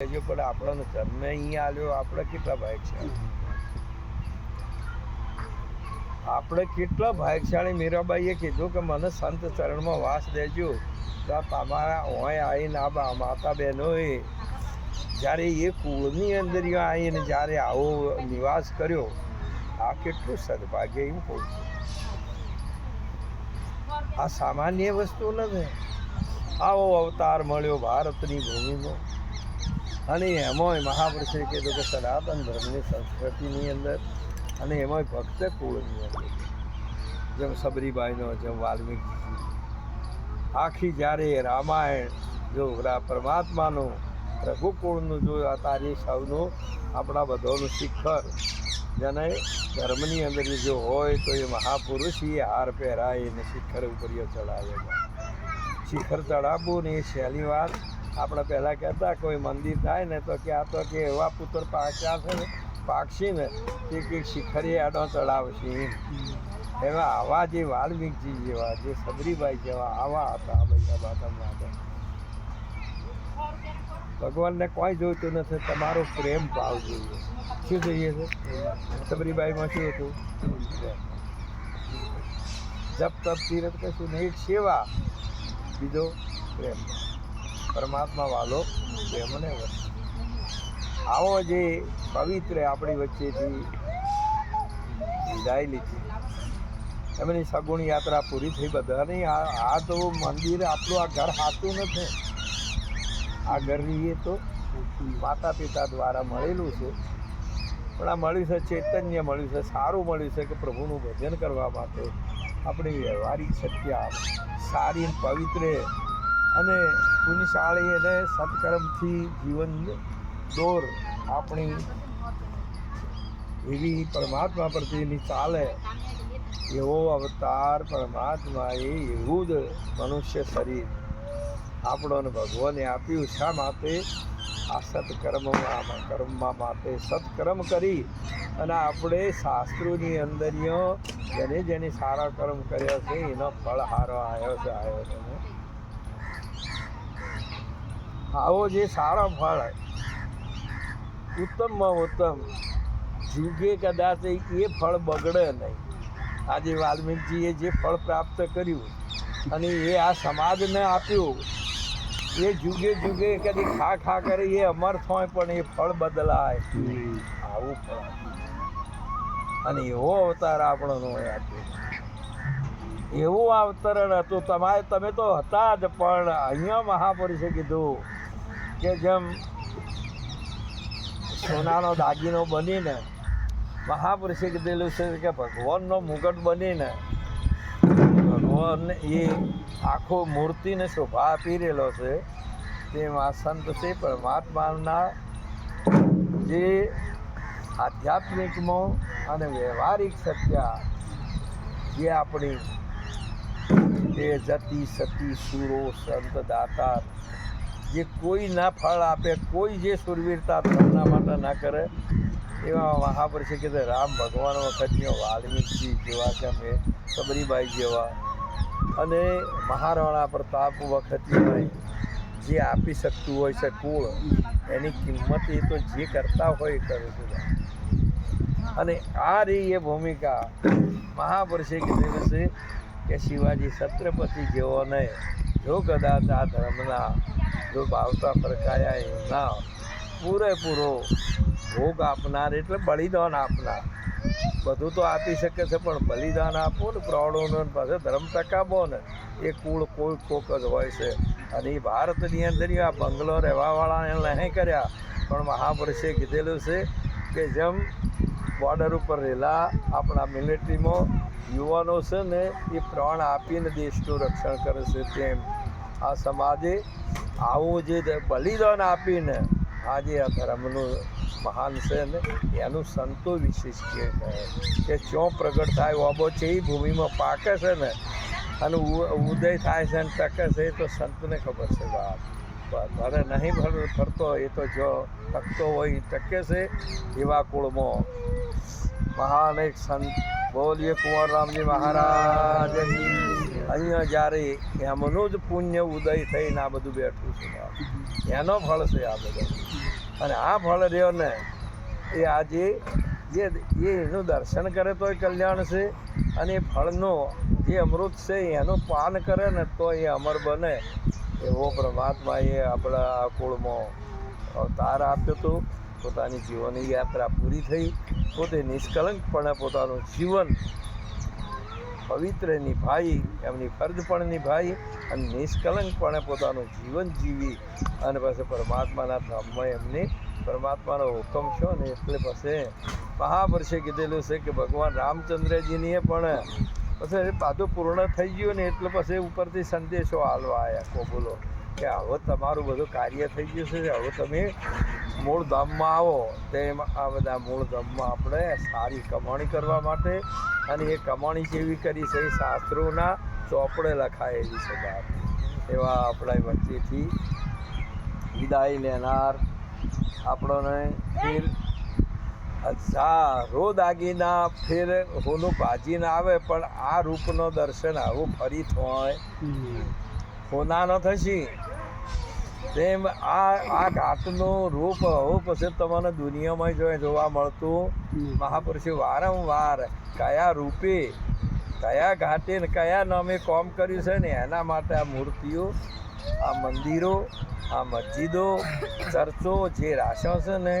હજુ પણ આપણને જન્મે અહીંયા આવ્યો આપણે કેટલા ભાગ્યશાળી આપણે કેટલા ભાગશાળી મીરાબાઈએ કીધું કે મને સંત ચરણમાં વાસ દેજો. તો તમારા ઓય આવીને આ માતા બહેનોએ જ્યારે એ કુળની અંદર આવીને જ્યારે આવો નિવાસ કર્યો, આ કેટલું સદભાગ્ય એવું કહું છું. આ સામાન્ય વસ્તુ નથી. આવો અવતાર મળ્યો ભારતની ભૂમિમાં. અને એમાંય મહાપુરુષે કીધું કે સનાતન ધર્મની સંસ્કૃતિની અંદર અને એમાંય ભક્ત કુળની અંદર. જેમ સબરીબાઈનો, જેમ વાલ્મીકી આખી જ્યારે રામાયણ, જો પરમાત્માનું રઘુકુળનું જો આ તારી સૌનું, આપણા બધાનું શિખર, જેને ધર્મની અંદર જો હોય તો એ મહાપુરુષ એ હાર પહેરાય એને શિખર ઉપર ચડાવે શિખર ચડાવવું ને એ સહેલી વાત આપણે પહેલાં કહેતા, કોઈ મંદિર થાય ને તો કે આ તો કે એવા પુત્ર પાક્યા છે ને, પાકશી ને, તે કે શિખરી આડો ચડાવશે એવા આવા જે વાલ્મીકજી જેવા, જે સબરીબાઈ જેવા, આવા હતા બધા બાતા માતા ભગવાનને કોઈ જોઈતું નથી, તમારો પ્રેમ ભાવ જોઈએ. શું જોઈએ છે? સબરીબાઈમાં શું હતું? જપ તપ, તીરથ કશું નહીં, સેવા. બીજો પ્રેમ. પરમાત્મા વાલો પ્રેમને આવો જે પવિત્ર આપણી વચ્ચેથી વિદાય લીધી. એમની સગુણ યાત્રા પૂરી થઈ બધાની. આ તો મંદિર આપણું આ ઘર સાચું નથી. આ ઘરની એ તો માતા પિતા દ્વારા મળેલું છે. પણ આ મળ્યું છે, ચૈતન્ય મળ્યું છે, સારું મળ્યું છે કે પ્રભુનું ભજન કરવા માટે આપણી વ્યવહારિક સત્યા સારી પવિત્ર અને પુણ્યશાળી અને સત્કર્મથી જીવન દોર આપણી એવી પરમાત્મા પ્રત્યેની ચાલે, એવો અવતાર પરમાત્માએ એવું જ મનુષ્ય શરીર આપણોને ભગવાને આપ્યું શા માટે આ સત્કર્મમાં, કર્મમાં માટે સત્કર્મ કરી અને આપણે શાસ્ત્રોની અંદર જેને જેને સારા કર્મ કર્યા છે, એનો ફળ હારો આવ્યો છે આવ્યો છે. આવો જે સારો ફળ ઉત્તમમાં ઉત્તમ. જુગે કદાચ એ ફળ બગડે નહીં. આજે વાલ્મીકજીએ જે ફળ પ્રાપ્ત કર્યું અને એ આ સમાજને આપ્યું, એ જુગે જુગે કદી ખા ખા કરે, એ અમર થાય પણ એ ફળ બદલાય. આવું ફળ અને એવો અવતાર આપણો આપ્યો. એવું અવતરણ હતું. તમારે, તમે તો હતા જ, પણ અહીંયા મહાપુરુષે કીધું કે જેમ સોનાનો દાગીનો બનીને મહાપુરુષે કીધેલું છે કે ભગવાનનો મુગટ બનીને ભગવાન એ આખો મૂર્તિને શોભા આપી રહેલો છે, તેમાં સંત છે, પરમાત્માના જે આધ્યાત્મિકમાં અને વ્યવહારિક સત્ય જે આપણી તે જતી સતી સુરો સંત દાતાર જે કોઈ ના ફળ આપે, કોઈ જે સુરવીરતા ધર્મના માટે ના કરે, એવા મહાપુરુષે કીધું રામ ભગવાન વખતની વાલ્મીકી જેવા કે અમે, સબરીબાઈ જેવા અને મહારાણા પ્રતાપ વખતની જે આપી શકતું હોય છે કુળ, એની કિંમત એ તો જે કરતા હોય એ કરે છે. અને આ રહી એ ભૂમિકા મહાપુરુષે કીધેલું છે કે શિવાજી છત્રપતિ જેઓને જો કદાચ આ ધર્મના જો ભાવતા પ્રકાયા એમના પૂરેપૂરો ભોગ આપનાર એટલે બલિદાન આપનાર. બધું તો આપી શકે છે, પણ બલિદાન આપો ને પ્રૌઢોને પાસે ધર્મ ટકાવો ને, એ કુળ કોઈ કોક જ હોય છે. અને એ ભારતની અંદર આ બંગલો રહેવાવાળાને નહીં કર્યા. પણ મહાપુરુષે કીધેલું છે કે જેમ બોર્ડર ઉપર રહેલા આપણા મિલિટરીમાં યુવાનો છે ને એ પ્રાણ આપીને દેશનું રક્ષણ કરે છે તેમ. આ સમાજે આવું જે બલિદાન આપીને આજે આ ધર્મનું મહાન છે ને, એનું સંતો વિશેષ કે કે ચો પ્રગટ થાય ઓબો છે એ ભૂમિમાં પાકે છે ને, અને ઉદય થાય છે અને ટકે છે એ તો સંતને ખબર છે વાત. ભલે નહીં ફરતો એ તો જો ટકતો હોય ટકે છે એવા કુળમાં. મહાન એક સંત બોલીએ કુંવર રામજી મહારાજ અહીંયા જ્યારે એમનું જ પુણ્ય ઉદય થઈને આ બધું બેઠું છે એનો ફળ છે આ બધું. અને આ ફળ રહ્યો ને એ આજે જે એ એનું દર્શન કરે તો એ કલ્યાણ છે અને એ ફળનો જે અમૃત છે એનું પાન કરે ને તો એ અમર બને. એવો પરમાત્માએ આપણા કુળમાં અવતાર આપ્યો હતો. પોતાની જીવનની યાત્રા પૂરી થઈ. પોતે નિષ્કલંકપણે પોતાનું જીવન પવિત્ર નિભાઈ એમની ફરજ પણ નિભાઈ અને નિષ્કલંકપણે પોતાનું જીવન જીવી અને પછી પરમાત્માના ધામમાં એમને પરમાત્માનો હુકમ છો ને એટલે પછી મહાપુરુષે કીધેલું છે કે ભગવાન રામચંદ્રજીની પણ પછી પાછું પૂર્ણ થઈ ગયું ને એટલે પછી ઉપરથી સંદેશો હાલવા આવ્યા કો બોલો કે હવે તમારું બધું કાર્ય થઈ ગયું છે, હવે તમે મૂળ ધામમાં આવો. તેમ આ બધા મૂળ ધામમાં આપણે સારી કમાણી કરવા માટે અને એ કમાણી કેવી કરી છે, એ શાસ્ત્રોના ચોપડે લખાયેલી છે બાપ એવા આપણા વચ્ચેથી વિદાય લેનાર આપણને હજારો દાગીના ફેર હોનું ભાજીને આવે, પણ આ રૂપનો દર્શન આવું ફરી થાય. હોનાનો થશે. તેમ આ આ ઘાટનું રૂપ હોવું પછી તમને દુનિયામાં જો જોવા મળતું. મહાપુરુષે વારંવાર કયા રૂપે, કયા ઘાટે કયા નામે કોમ કર્યું છે ને, એના માટે આ મૂર્તિઓ, આ મંદિરો, આ મસ્જિદો, ચર્ચો જે રાશો છે ને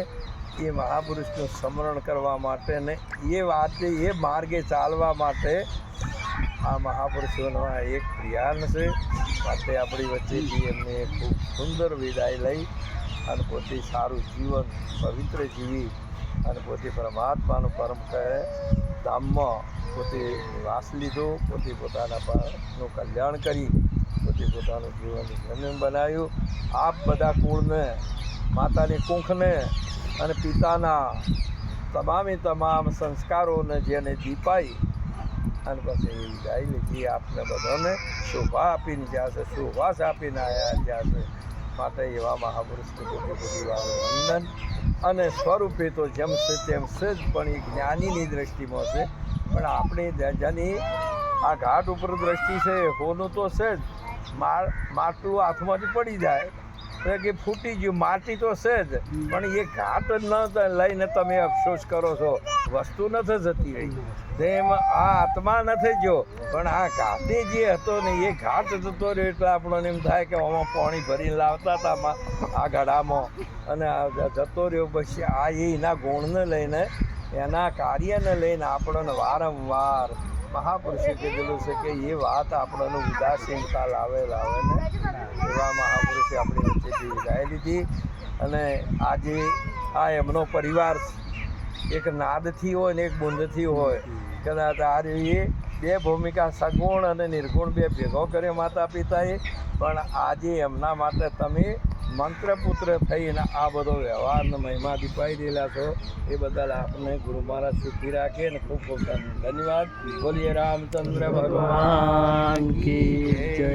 એ મહાપુરુષનું સ્મરણ કરવા માટે ને એ વાતે એ માર્ગે ચાલવા માટે આ મહાપુરુષોનો આ એક પ્રિયાન છે. માટે આપણી વચ્ચેથી એમને ખૂબ સુંદર વિદાય લઈ અને પોતે સારું જીવન, પવિત્ર જીવી અને પોતે પરમાત્માનું પરમ કહે, ધામમાં પોતે વાસ લીધો, પોતે પોતાના પરનું કલ્યાણ કરી, પોતે પોતાનું જીવન ધન્ય બનાવ્યું. આપ બધા કુળને, માતાની કુંખને અને પિતાના તમામે તમામ સંસ્કારોને જેને દીપાઈ અને પછી એ વિદાય લીધી આપને બધાને શોભા આપીને જ્યાં છે શોભાસ આપીને આવ્યા જ્યાં છે. માટે એવા મહાપુરુષને કોટી અને સ્વરૂપે તો જેમ છે તેમ છે જ, પણ એ જ્ઞાનીની દ્રષ્ટિમાં છે. પણ આપણે જેની આ ઘાટ ઉપર દ્રષ્ટિ છે હોનું તો છે જ. માર માટલું હાથમાંથી પડી જાય. કે ફૂટી ગયું, માટી તો છે જ, પણ એ ઘાટ ન લઈને તમે અફસોસ કરો છો. વસ્તુ નથી જતી રહી. તેમ આ આત્મા નથી જો, પણ આ ઘાટે જે હતો ને એ ઘાટ જતો રહ્યો એટલે આપણને એમ થાય કે આમાં પાણી ભરીને લાવતા હતા આમાં, આ ઘડામાં અને જતો રહ્યો પછી આ એના ગુણને લઈને, એના કાર્યને લઈને આપણને વારંવાર મહાપુરુષે કીધેલું છે કે એ વાત આપણને ઉદાસીનતા લાવે લાવે ને એવા મહાપુરુષે આપણી વચ્ચેથી વિદાય લીધી અને આજે આ એમનો પરિવાર એક નાદથી હોય ને એક બુંદથી હોય. કદાચ આ એ બે ભૂમિકા સગુણ અને નિર્ગુણ બે ભેગો કર્યો માતા પિતાએ પણ આજે એમના માટે તમે મંત્રપુત્ર થઈને આ બધો વ્યવહારને મહિમા દીપાઈ દેલા છો, એ બદલ આપને ગુરુ મહારાજ સુખી રાખે અને ખૂબ ખૂબ ધન્યવાદ. બોલીએ, રામચંદ્ર ભગવાન કી જય.